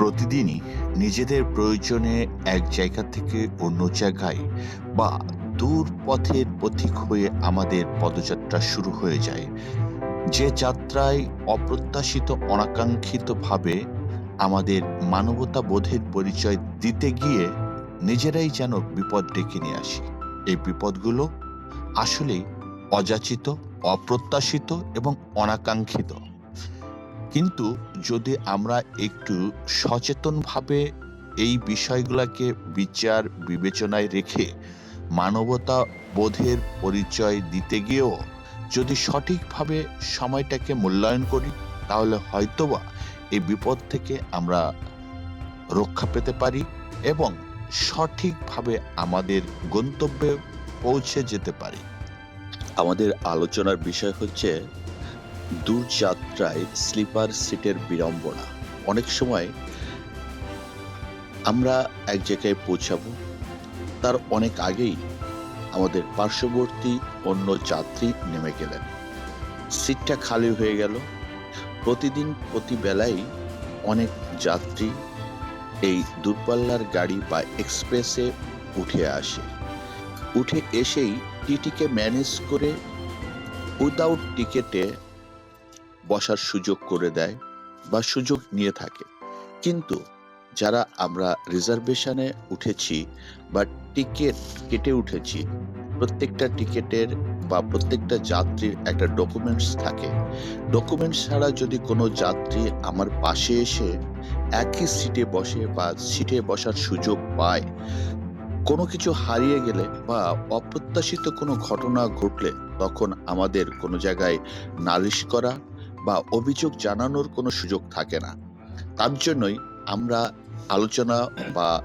প্রতিদিনই নিজেদের প্রয়োজনে এক জায়গা থেকে অন্য জায়গায় বা দূর পথের পথিক হয়ে আমাদের পদযাত্রা শুরু হয়ে যায়। যে যাত্রায় অপ্রত্যাশিত অনাকাঙ্ক্ষিতভাবে আমাদের মানবতা বোধের পরিচয় দিতে গিয়ে নিজেরাই যেন বিপদ ডেকে নিয়ে আসি। এই বিপদগুলো আসলেই অযাচিত, অপ্রত্যাশিত এবং অনাকাঙ্ক্ষিত। কিন্তু যদি আমরা একটু সচেতনভাবে এই বিষয়গুলোকে বিচার বিবেচনায় রেখে মানবতা বোধের পরিচয় দিতে গিয়েও যদি সঠিকভাবে সময়টাকে মূল্যায়ন করি, তাহলে হয়তোবা এই বিপদ থেকে আমরা রক্ষা পেতে পারি এবং সঠিকভাবে আমাদের গন্তব্যে পৌঁছে যেতে পারি। আমাদের আলোচনার বিষয় হচ্ছে দূরযাত্রায় স্লিপার সিটের বিড়ম্বনা। অনেক সময় আমরা এক জায়গায় পৌঁছাবো, তার অনেক আগেই আমাদের পার্শ্ববর্তী অন্য যাত্রী নেমে গেলেন। সিটটা খালি হয়ে গেল। প্রতিদিন প্রতি বেলায় অনেক যাত্রী এই দূরপাল্লার গাড়ি বা এক্সপ্রেসে উঠে আসে। উঠে এসেই টিটিকে ম্যানেজ করে উইদাউট টিকেটে বসার সুযোগ করে দেয় বা সুযোগ নিয়ে থাকে। কিন্তু যারা আমরা রিজার্ভেশনে উঠেছি বা টিকিট কেটে উঠেছি, প্রত্যেকটা টিকিটের বা প্রত্যেকটা যাত্রীর একটা ডকুমেন্টস থাকে। ডকুমেন্টস ছাড়া যদি কোনো যাত্রী আমার পাশে এসে একই সিটে বসে বা সিটে বসার সুযোগ পায়, কোনো কিছু হারিয়ে গেলে বা অপ্রত্যাশিত কোনো ঘটনা ঘটলে তখন আমাদের কোনো জায়গায় নালিশ করা বা অভিযোগ জানানোর কোনো সুযোগ থাকে না। তার জন্যই আমরা আলোচনা বা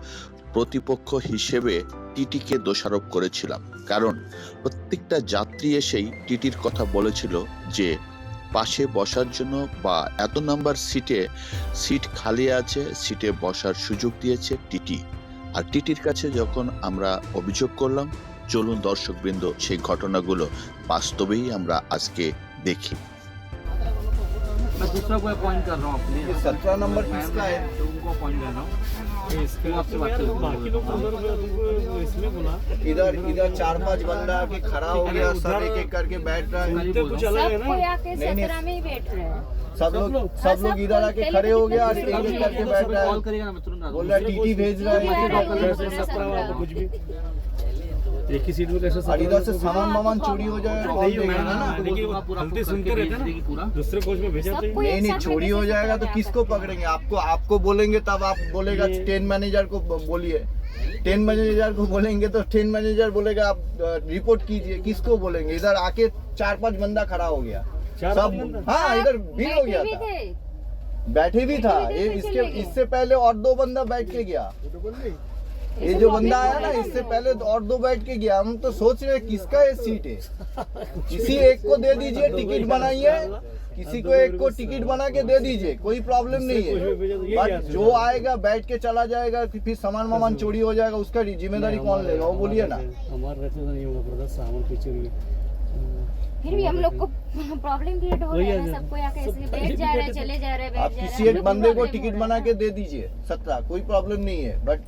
প্রতিপক্ষ হিসেবে টিটিকে দোষারোপ করেছিলাম। কারণ প্রত্যেকটা যাত্রী এসেই টিটির কথা বলেছিল যে, পাশে বসার জন্য বা এত নাম্বার সিটে, সিট খালি আছে, সিটে বসার সুযোগ দিয়েছে টিটি। আর টিটির কাছে যখন আমরা অভিযোগ করলাম, চলুন দর্শকবৃন্দ সেই ঘটনাগুলো বাস্তবেই আমরা আজকে দেখি। दूसरा को अपॉइंट कर रहा हूँ प्लीज़ सत्रह नंबर किसका है? उनको अपॉइंट कर रहा हूँ। इधर इधर चार पाँच बंदा के खड़ा हो गया सब एक एक करके बैठ रहा है। सब लोग सब लोग सब लोग इधर आके खड़े हो गया एक एक करके बैठ रहा है। बोल रहा टीटी भेज रहा है। कुछ भी। एक ही सीट में कैसे और इधर से सामान वामान चोरी हो जाएगा कौन नहीं, देगा मैं- ना हाँ, लेकिन पूरा गलती सुनते रहते देगी पूरा। ना दूसरे कोच में भेजा कोई नहीं नहीं चोरी हो जाएगा तो किसको पकड़ेंगे? आपको आपको बोलेंगे तब आप बोलेगा ट्रेन मैनेजर को बोलिए। ट्रेन मैनेजर को बोलेंगे तो ट्रेन मैनेजर बोलेगा आप रिपोर्ट कीजिए किसको बोलेंगे? इधर आके चार पाँच बंदा खड़ा हो गया। सब हाँ इधर भीड़ हो गया था। बैठे भी था। ये इसके इससे पहले और दो बंदा बैठ के गया। ये जो बंदा आया ना इससे पहले तो और दो बैठ के गया। हम तो सोच रहे किसका ये सीट है? किसी एक को दे दीजिए टिकट बनाइए। किसी को एक को टिकट बना के दे दीजिए कोई प्रॉब्लम नहीं भेजा तो है? बट जो आएगा बैठ के चला जाएगा कि फिर सामान वामान चोरी हो जाएगा उसका ज़िम्मेदारी कौन लेगा? वो बोलिए ना। हमारे नहीं होगा सामान फिर भी हम लोग को प्रॉब्लम क्रिएट हो रहा है है। सबको ऐसे पहले बैठ जा रहे हैं चले जा रहे हैं आप बैठ जा किसी एक बंदे को टिकट बना के दे दीजिए सत्रह कोई प्रॉब्लम नहीं है बट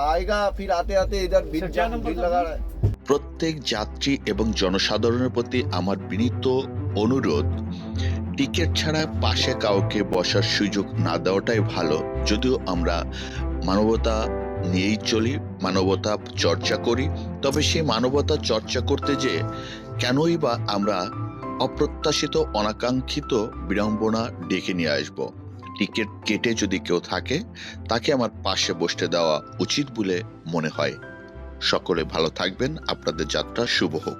आएगा फिर आते आते इधर भीड़ सर, क्या जाम नंबर भीड़ था लगा रहा है প্রত্যেক যাত্রী এবং জনসাধারণের প্রতি আমার বিনীত অনুরোধ টিকিট ছাড়া পাশে কাউকে বসার সুযোগ না দেওয়াটাই ভালো যদিও আমরা মানবতা নিয়েই চলি মানবতা চর্চা করি তবে সেই মানবতা চর্চা করতে যে কেনই বা আমরা অপ্রত্যাশিত অনাকাঙ্ক্ষিত বিড়ম্বনা ডেকে নিয়ে আসব টিকিট কেটে যদি কেউ থাকে, তাকে আমার পাশে বসতে দেওয়া উচিত বলে মনে হয়। সকলে ভালো থাকবেন। আপনাদের যাত্রা শুভ হোক।